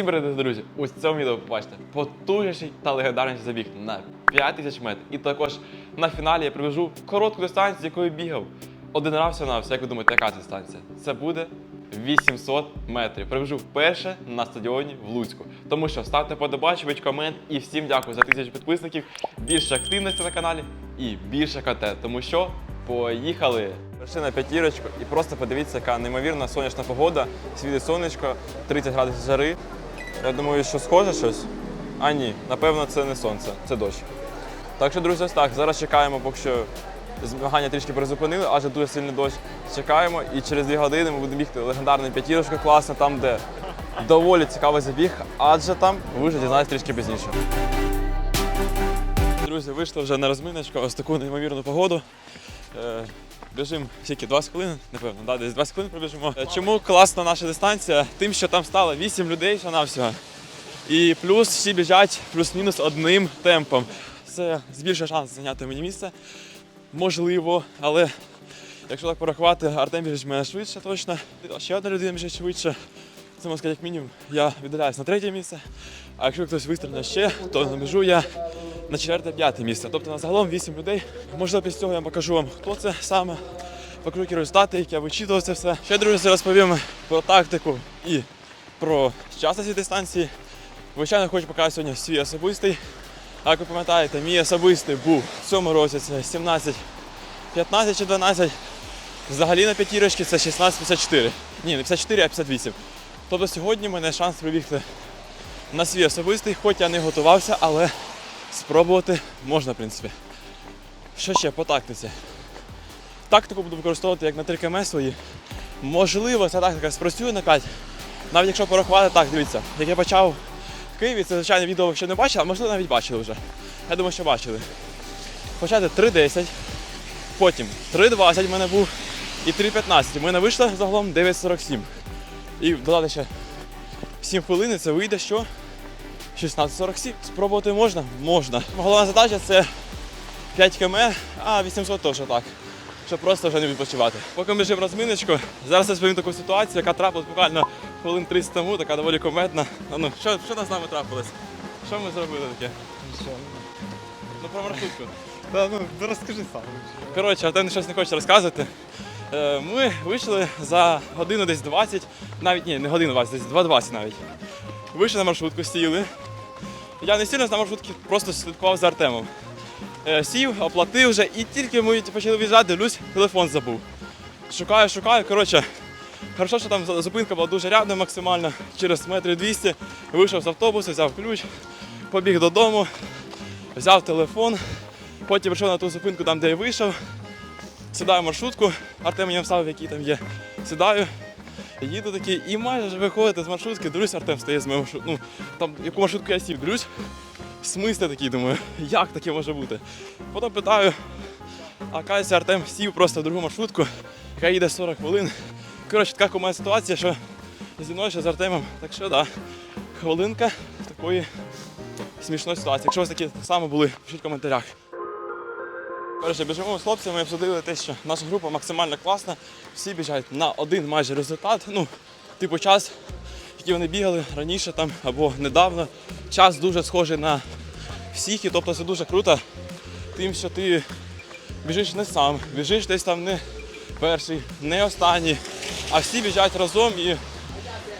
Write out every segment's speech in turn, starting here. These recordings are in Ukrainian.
Всім привіт, друзі! У цьому відео побачите потужніший та легендарний забіг на 5 тисяч метрів. І також на фіналі я привожу коротку дистанцію, з якою бігав. Один раз на все. Як ви думаєте, яка дистанція? Це буде 800 метрів. Привожу вперше на стадіоні в Луцьку. Тому що ставте подобачувач, комент і всім дякую за тисячу підписників. Більше активності на каналі і більше контент. Тому що поїхали! Прийшли на п'ятірочку і просто подивіться, яка неймовірна сонячна погода. Світить сонечко, 30 градусів жари. Я думаю, що схоже щось. А ні, напевно, це не сонце, це дощ. Так що, друзі, так. Зараз чекаємо, поки що змагання трішки призупинили, адже дуже сильний дощ. Чекаємо, і через дві години ми будемо бігти легендарну п'ятірочку класно, там, де доволі цікавий забіг, адже там ви вже дізнаєтесь трішки пізніше. Друзі, вийшли вже на розминочку, ось таку неймовірну погоду. Біжимо скільки 20 хвилин, напевно, да, десь 20 хвилин пробіжимо. Е, Чому класна наша дистанція? Тим, що там стало 8 людей що на всього. І плюс всі біжать плюс-мінус одним темпом. Це збільшує шанс зайняти мені місце. Можливо, але якщо так порахувати, Артем біжить мене швидше точно. Ще одна людина біжить швидше. Це можна сказати, як мінімум, я віддаляюсь на третє місце. А якщо хтось вистріляє ще, то набіжу я на четверте-п'яте місце. Тобто на загалом 8 людей. Можливо, після цього я покажу вам, хто це саме. Покажу які результати, як я вичитував це все. Ще друзі, розповім про тактику і про час цієї дистанції. Звичайно, хочу показати сьогодні свій особистий. Як ви пам'ятаєте, мій особистий був в цьому році це 17, 15 чи 12. Взагалі на п'ятірочці це 16-54. Ні, не 54, а 58. Тобто сьогодні в мене шанс прибігти на свій особистий, хоч я не готувався, але спробувати можна, в принципі. Що ще по тактиці? Тактику буду використовувати як на 3 км свої. Можливо, ця тактика спрацює на 5. Навіть якщо порахувати так, дивіться, як я почав в Києві, це звичайно відео ви ще не бачили, а можливо навіть бачили вже. Я думаю, що бачили. Почати 3.10, потім 3.20 в мене був і 3.15. У мене вийшло загалом 9.47. І додати ще 7 хвилин, це вийде що? 16.47. Спробувати можна? Можна. Головна задача це 5 км, а 800 теж так. Щоб просто вже не відпочивати. Поки ми біжимо розминочку, зараз я розповім таку ситуацію, яка трапилась буквально хвилин 30 тому, така доволі кометна. А Ну, що, що з нами трапилось? Що ми зробили таке? Нічого. Ну про маршрутку. Та ну розкажи сам. Коротше, Артем щось не хоче розказувати. Е, Ми вийшли за годину десь 20, навіть ні, не годину 20, десь 2.20 навіть. Вийшли на маршрутку, сіли. Я не сильно на маршрутці, просто слідкував за Артемом. Е, Сів, оплатив вже, і тільки ми почали в'їжджати, дивлюсь, телефон забув. Шукаю, шукаю. Коротше, хорошо, що там зупинка була дуже рядом максимально, через метрів 200. Вийшов з автобуса, взяв ключ, побіг додому, взяв телефон. Потім прийшов на ту зупинку, там, де я вийшов. Сідаю в маршрутку, Артем мені написав, який там є. Сідаю, їду такий, і майже виходити з маршрутки, дивлюсь, Артем стає з моєї маршрутки. Ну, там, яку маршрутку я сів, дивлюсь, в смислі такий, думаю, як таке може бути? Потім питаю, а кажеться, Артем сів просто в другу маршрутку, яка їде 40 хвилин. Коротше, така кумна ситуація, що зі мною ще з Артемом. Так що, да, хвилинка такої смішної ситуації. Якщо у вас такі саме були, пишіть в коментарях. Коротше, біжимо з хлопцями, обсудили те, що наша група максимально класна. Всі біжать на один майже результат. Ну, типу, час, який вони бігали раніше там або недавно. Час дуже схожий на всіх, і тобто це дуже круто. Тим, що ти біжиш не сам, біжиш десь там не перший, не останній, а всі біжать разом і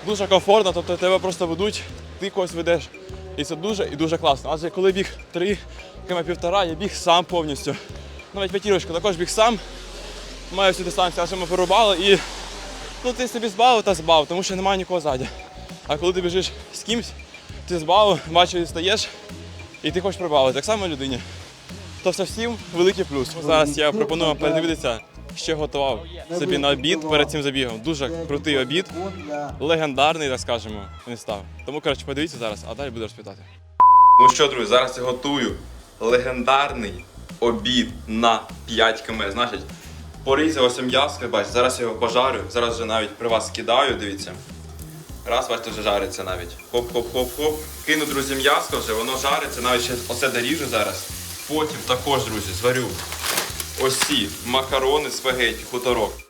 дуже комфортно, тобто тебе просто ведуть, ти когось ведеш. І це дуже і дуже класно. Адже коли біг 3 км півтора, я біг сам повністю. Навіть п'ятірочку також біг сам. Маю всю дистанцію, аж ми порубали і ну, ти собі збавив та збавив, тому що немає нікого ззаді. А коли ти біжиш з кимсь, ти збавив, бачиш, стаєш і ти хочеш прибавити. Так само людині. То все всім великий плюс. Зараз я пропоную передивитися, що готував собі на обід перед цим забігом. Дуже крутий обід, легендарний, так скажемо, він став. Тому, коротше, подивіться зараз, а далі буду розпитати. Ну що, друзі, зараз я готую легендарний обід на 5 км. Значить, порізав ось м'яско, бачите, зараз я його пожарю, зараз вже навіть при вас кидаю, дивіться. Раз, бачите, вже жариться навіть. Хоп-хоп-хоп-хоп. Кину, друзі, м'яско вже, воно жариться, навіть ще оце доріжу зараз. Потім також, друзі, зварю ось ці макарони, спагетті, хуторок.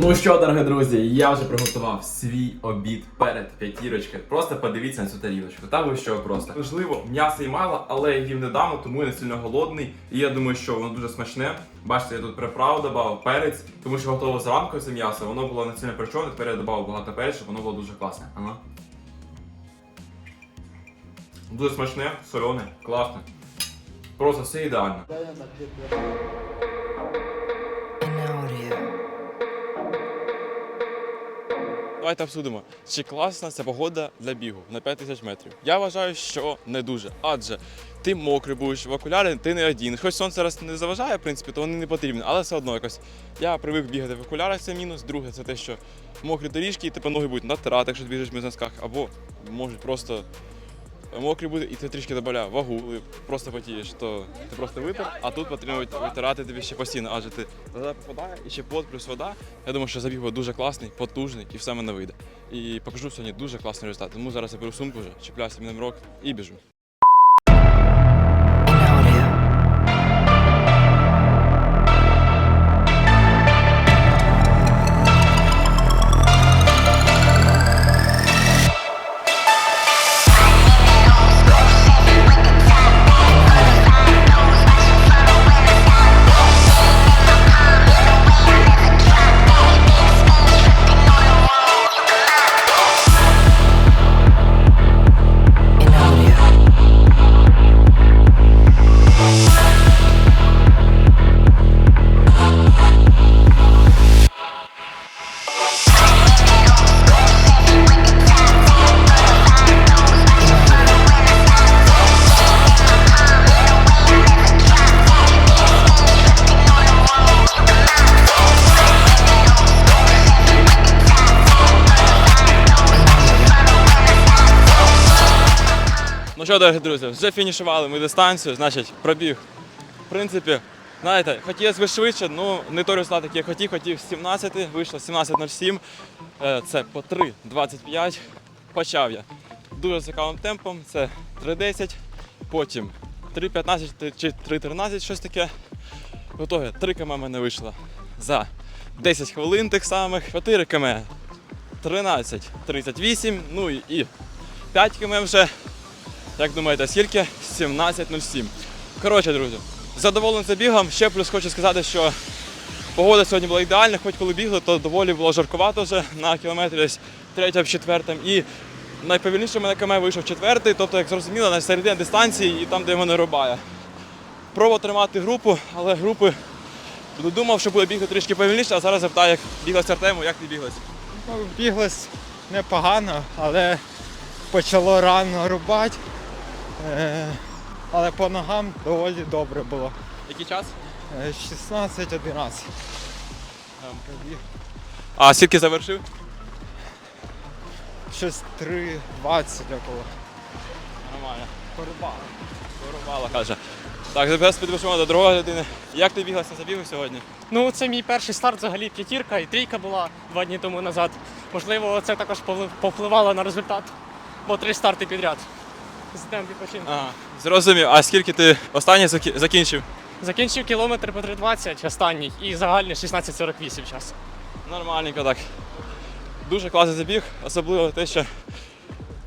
Ну що, дорогі друзі, я вже приготував свій обід перед п'ятірочкою. Просто подивіться на цю тарілочку. Та ви що просто. Можливо, м'яса і мало, але я їм не дам, тому я не сильно голодний. І я думаю, що воно дуже смачне. Бачите, я тут приправу додав, перець, тому що готово зранку це м'ясо. Воно було не сильно перчене, тепер я додав багато перцю, воно було дуже класне. Ага. Дуже смачне, солене, класне. Просто все ідеально. Давайте обсудимо, чи класна ця погода для бігу на 5 тисяч метрів. Я вважаю, що не дуже. Адже ти мокрий будеш в окуляри, ти не один. Хоч сонце раз не заважає, в принципі, то вони не потрібні, але все одно якось. Я привик бігати в окулярах, це мінус. Друге, це те, що мокрі доріжки, і тебе ноги будуть натирати, якщо біжиш в носках, або можуть просто мокрі буде, і ти трішки додає вагу, просто потієш, то ти просто витер, а тут потрібно витирати тобі ще постійно, адже ти вода попадає і ще пот плюс вода. Я думаю, що забіг буде дуже класний, потужний і все мене вийде. І покажу сьогодні дуже класний результат. Тому зараз я беру сумку вже, чіпляюся на рок і біжу. Що, дорогі друзі, вже фінішували ми дистанцію, значить, пробіг. В принципі, знаєте, хотілося б швидше, ну не той результат, який я хотів, хотів 17, вийшло 17.07. Е, Це по 3.25. Почав я дуже цікавим темпом, це 3.10, потім 3.15 чи 3.13, щось таке. В итоге 3 км мене вийшло за 10 хвилин тих самих, 4 км 13.38, ну і 5 км вже як думаєте, скільки? 17.07. Коротше, друзі, задоволений забігом. Ще плюс хочу сказати, що погода сьогодні була ідеальна, хоч коли бігли, то доволі було жаркувато вже на кілометрі десь третя в четвертому. І найповільніше мене КМ вийшов четвертий, тобто, як зрозуміло, на середині дистанції і там, де мене рубає. Пробував тримати групу, але групи думав, що буде бігти трішки повільніше, а зараз запитаю, як біглась Артему, як ти біглась? Ну, біглось непогано, але почало рано рубати. Е, але по ногам доволі добре було. Який час? Е, 16-11. А скільки завершив? Щось 3.20 около. Нормально. Порубала. Порубала, каже. Так, зараз підпишемо до другої людини. Як ти біглася на забігу сьогодні? Ну, це мій перший старт, взагалі п'ятірка і трійка була два дні тому назад. Можливо, це також повпливало на результат, бо три старти підряд. Днем відпочинку. Ага, зрозумів. А скільки ти останній закі- закінчив? Закінчив кілометр по 3.20 останній і загальний 16.48 час. Нормальненько так. Дуже класний забіг, особливо те, що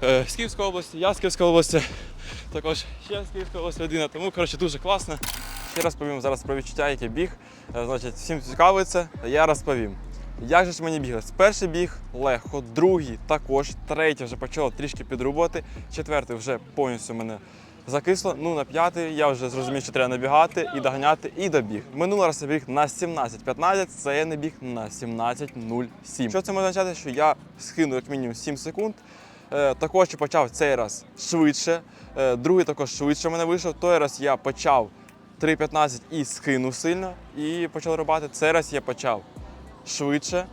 е, з Київської області, я з Київської області, також ще з Київської області людина. Тому коротше дуже класно. Ще розповім зараз про відчуття, яке біг. Е, Значить, всім цікавить це, я розповім. Як же ж мені біглось? Перший біг легко, другий також, третій вже почало трішки підрубувати, четвертий вже повністю мене закисло. Ну на п'ятий я вже зрозумів, що треба набігати і доганяти, і добіг. Минулий раз я біг на 17.15, це я не біг на 17.07. Що це може означати? Що я скинув як мінімум 7 секунд. Е, Також почав цей раз швидше. Е, Другий також швидше мене вийшов. Той раз я почав 3.15 і скинув сильно і почав рубати. Цей раз я почав швидше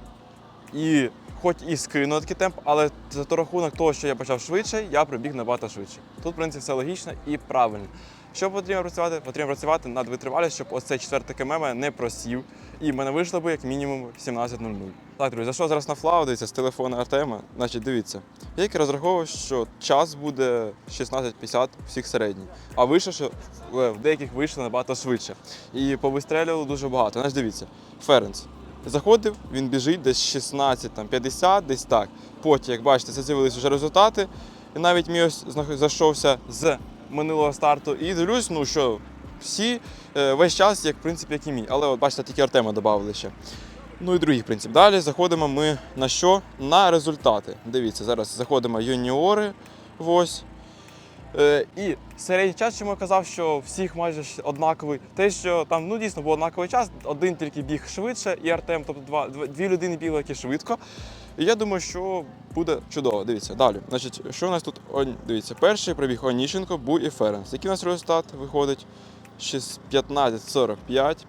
і хоч і скинув такий темп, але за то рахунок того, що я почав швидше, я пробіг набагато швидше. Тут, в принципі, все логічно і правильно. Що потрібно працювати? Потрібно працювати над витривалістю, щоб ось цей четвертий км не просів. І в мене вийшло би як мінімум 17.00. Так, друзі, зайшов зараз на флау, дивіться, з телефона Артема. Значить, дивіться. Я як розраховував, що час буде 16.50 всіх середній. А вийшло, що в в деяких вийшло набагато швидше. І повистрелювало дуже багато. Значить, дивіться, Ференц. Заходив, він біжить десь 16, там, 50, десь так. Потім, як бачите, це з'явилися вже результати. І навіть мій ось зайшовся з минулого старту. І дивлюсь, ну що всі е, весь час, як в принципі, як і мій. Але от бачите, тільки Артема додали ще. Ну і другий принцип. Далі заходимо ми на що? На результати. Дивіться, зараз заходимо юніори. Ось. Е, і середній час, чому я казав, що всіх майже однаковий. Те, що там ну дійсно був однаковий час, один тільки біг швидше, і Артем, тобто два, дві людини бігли які швидко. І я думаю, що буде чудово. Дивіться, далі. Значить, що у нас тут? Дивіться, перший пробіг Оніщенко, Бу і Ференс. Який у нас результат виходить? 15.45,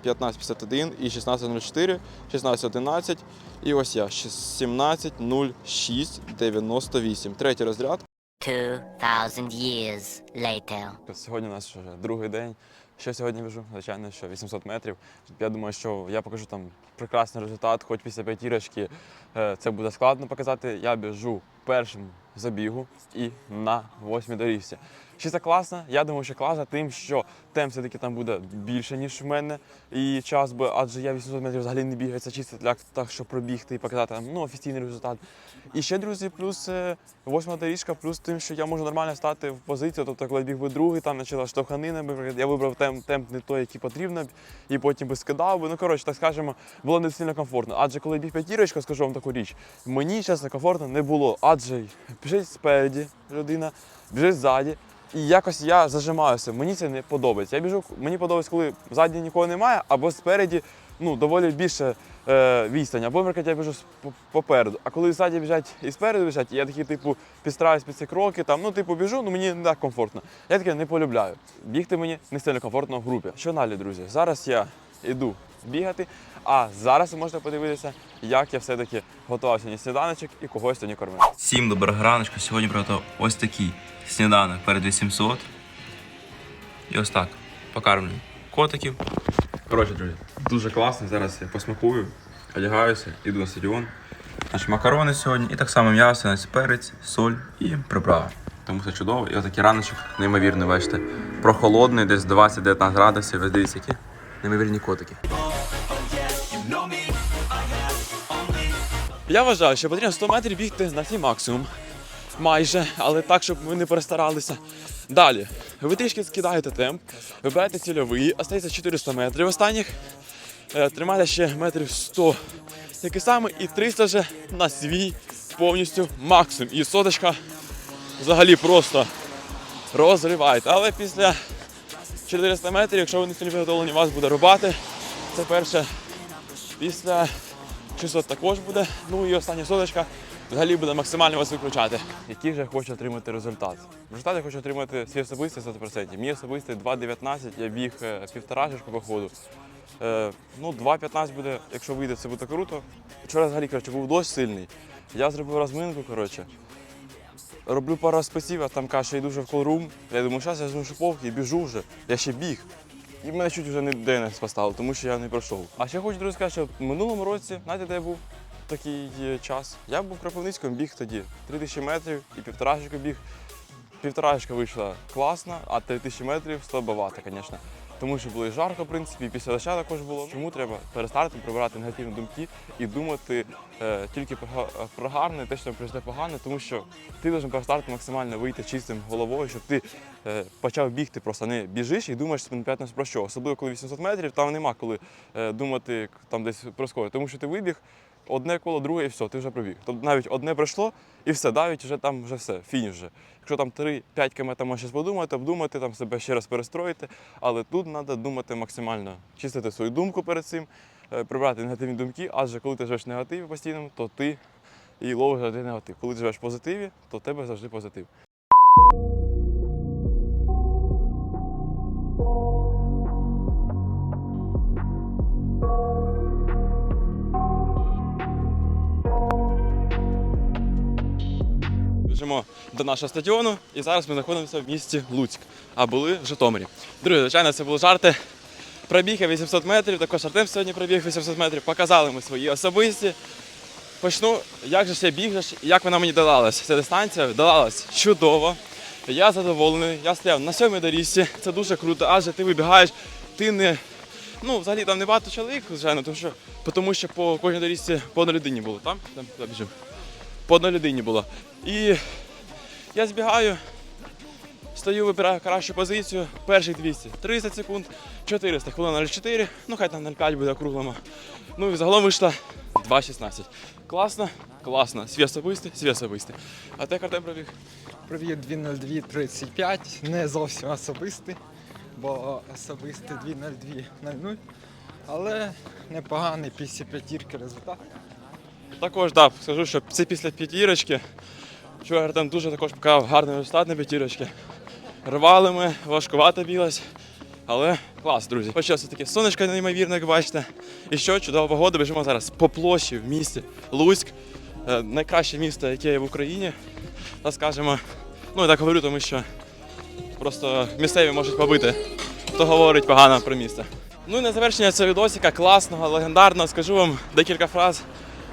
15.51 і 16.04, 16.11. І ось я 17.06.98. Третій розряд. 2,000 years later. Сьогодні у нас вже другий день. Що сьогодні біжу? Звичайно, що 800 метрів. Я думаю, що я покажу там прекрасний результат, хоч після п'ятірочки це буде складно показати. Я біжу першим забігу і на восьмій доріжці. Чи це класно? Я думаю, що класно, тим, що темп все-таки там буде більше, ніж в мене. І час би, адже я 800 метрів взагалі не це чисто для так, щоб пробігти і показати ну, офіційний результат. І ще, друзі, плюс е, восьма доріжка, плюс тим, що я можу нормально стати в позицію. Тобто, коли біг би другий, там почала штовханина, я вибрав темп, темп не той, який потрібно, і потім би скидав би. Ну, коротше, так скажемо, було не сильно комфортно. Адже коли біг п'ятірочка, скажу вам таку річ, мені чесно комфортно не було. Адже біжить спереді людина, біжить ззаді. І якось я зажимаюся, мені це не подобається. Я біжу, мені подобається, коли ззаді нікого немає, або спереді ну, доволі більше е, відстань. Або, наприклад, я біжу попереду. А коли ззаді біжать і спереду біжать, я такий, типу, підстраюсь під ці кроки, там, ну, типу, біжу, ну мені не так комфортно. Я таке не полюбляю. Бігти мені не сильно комфортно в групі. Що далі, друзі? Зараз я йду бігати, а зараз ви можете подивитися, як я все-таки готував сьогодні сніданочок і когось сьогодні кормив. Всім доброго раночку. Сьогодні приготував ось такий сніданок перед 800. І ось так. Покармлю котиків. Коротше, друзі, дуже класно. Зараз я посмакую, одягаюся, іду на стадіон. Наші макарони сьогодні. І так само м'ясо, перець, соль і приправа. Тому все чудово. І отакий раночок, неймовірний, бачите. Прохолодний, десь 20-19 градусів. Ось дивіться, які неймовірні котики. Я вважаю, що потрібно 100 метрів бігти на свій максимум. Майже, але так, щоб ми не перестаралися. Далі, ви трішки скидаєте темп, вибираєте цільовий, остається 400 метрів останніх. Е, Тримайте ще метрів 100, який саме, і 300 вже на свій повністю максимум. І соточка взагалі просто розриваєте. Але після 400 метрів, якщо ви не сильно підготовлені, вас буде рубати. Це перше. Після 600 також буде. Ну і остання соточка взагалі буде максимально вас виключати. Який же я хочу отримати результат? Результат я хочу отримати свій особистий 100%. Мій особистий 2.19, я біг е, півторашечку по ходу. Е, ну, 2.15 буде, якщо вийде, це буде круто. Вчора взагалі коротше, був дощ сильний. Я зробив розминку, коротше. Роблю пару спеців, а там каже, йду вже в колрум. Я думаю, зараз я візьму шиповки і біжу вже. Я ще біг. І мене чуть вже не не поставили, тому що я не пройшов. А ще хочу друзі сказати, що в минулому році, знаєте, де був такий час? Я був в Кропивницькому, біг тоді 3000 метрів і півторашечку біг. Півторашечка вийшла класна, а 3000 метрів слабовато, звісно. Тому що було і жарко, в принципі, і після доща також було. Чому треба перестати прибирати негативні думки і думати е, тільки про, про гарне, те, що прийде погане, тому що ти должен перестати максимально вийти чистим головою, щоб ти е, почав бігти, просто не біжиш і думаєш спонтанно про що. Особливо коли 800 метрів, там нема коли е, думати там десь про скоро. Тому що ти вибіг, одне коло, друге і все, ти вже пробіг. Тобто навіть одне пройшло і все, навіть вже там вже все, фініш вже. Якщо там 3-5 км можеш подумати, обдумати, там себе ще раз перестроїти, але тут треба думати максимально, чистити свою думку перед цим, е, прибрати негативні думки, адже коли ти живеш в негативі постійному, то ти і ловиш завжди негатив. Коли ти живеш в позитиві, то в тебе завжди позитив. До нашого стадіону, і зараз ми знаходимося в місті Луцьк, а були в Житомирі. Друзі, звичайно, це були жарти. Пробіг я 800 метрів, також Артем сьогодні пробіг 800 метрів. Показали ми свої особисті. Почну, як же ж я біг, же ж, і як вона мені давалась. Ця дистанція давалась чудово. Я задоволений, я стояв на сьомій доріжці, це дуже круто, адже ти вибігаєш, ти не Ну, взагалі там не багато чоловік, звичайно, тому що, тому що по кожній доріжці по одній людині було. Там, там, там. По одній людині було. І я збігаю, стою, вибираю кращу позицію, перших 200, 30 секунд, 400, хвилина 0,4, ну хай там 0,5 буде округлимо. Ну і загалом вийшло 2,16. Класно, класно. Свій особистий, свій особистий. А ти як Артем пробіг? Провів 2.02.35, не зовсім особистий, бо особистий 2.02.00. Але непоганий після п'ятірки результат. Також так, скажу, що це після п'ятірочки. Вчора Артем дуже також показав гарний результат на п'ятірочки. Рвали ми, важкувато білось. Але клас, друзі. Почався таке сонечко неймовірне, як бачите. І що, чудова погода, біжимо зараз по площі в місті Луцьк. Е, Найкраще місто, яке є в Україні. Та скажемо, ну я так говорю, тому що просто місцеві можуть побити, хто говорить погано про місто. Ну і на завершення цього відосика класного, легендарного, скажу вам декілька фраз.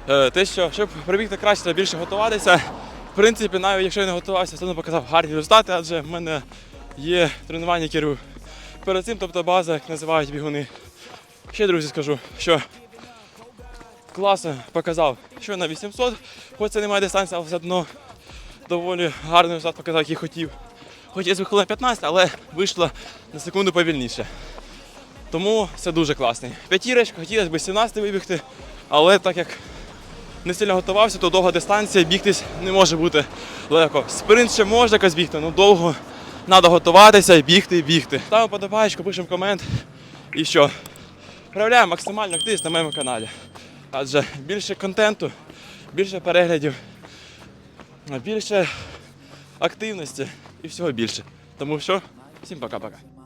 Е, Те, що щоб прибігти краще, більше готуватися. Принципі, навіть якщо я не готувався, все одно показав гарні результати, адже в мене є тренування, які перед цим, тобто база, як називають бігуни. Ще, друзі, скажу, що класно показав, що на 800, хоч це немає дистанції, але все одно доволі гарний результат показав, який хотів. Хоч я звик хвилин 15, але вийшло на секунду повільніше. Тому це дуже класний. П'ятірочка, хотілося б 17 вибігти, але так як не сильно готувався, то довга дистанція бігтись не може бути легко. Спринт ще можна якось бігти, але довго треба готуватися, бігти і бігти. Ставимо подобаєчку, пишемо комент і що. Проявляємо максимальну активність на моєму каналі. Адже більше контенту, більше переглядів, більше активності і всього більше. Тому що всім пока-пока.